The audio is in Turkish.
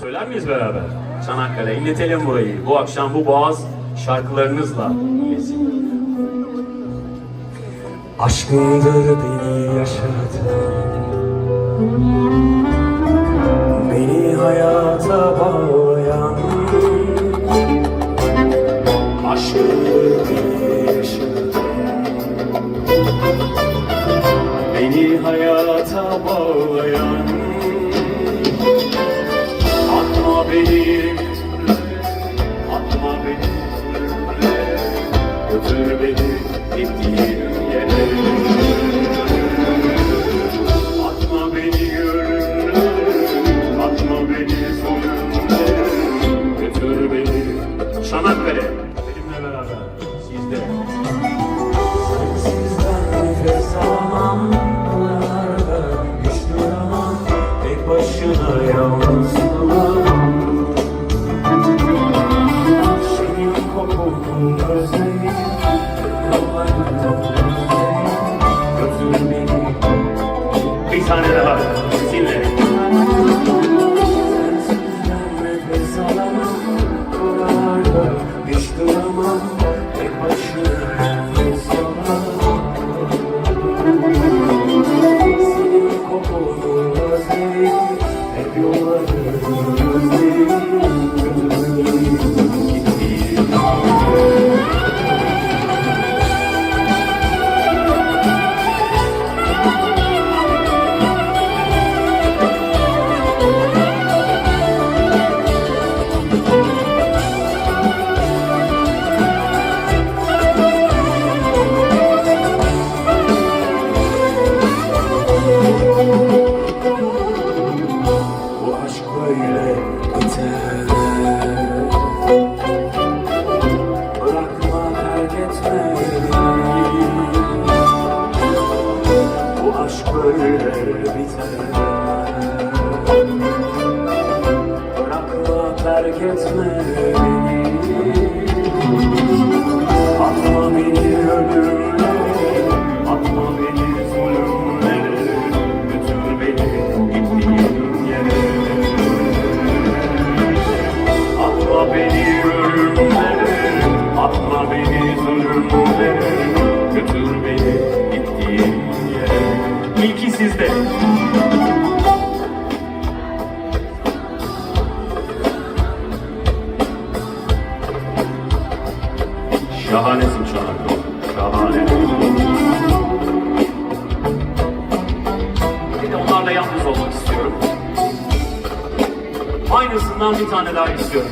Söyler miyiz beraber? Çanakkale, inletelim burayı. Bu akşam bu boğaz şarkılarınızla inlesin. Aşkındır beni yaşatan Beni hayata bağlayan Aşkındır beni yaşatan Beni hayata bağlayan Beni Atma beni Götür beni gittiğim yere Atma beni gönlüne Atma beni zulümle Götür beni Çanakkale, benimle beraber. Sizde. Sizden nefes hiç duramam Tek başına yalnız tane daha. Sizinle. Sensizden nefes böyle biter Bırakma terk etme Bu aşk böyle biter Bırakma terk etme beni Götür beni Çanakkale. Şahane. Bir de onlarla yalnız. Aynısından bir tane daha istiyorum.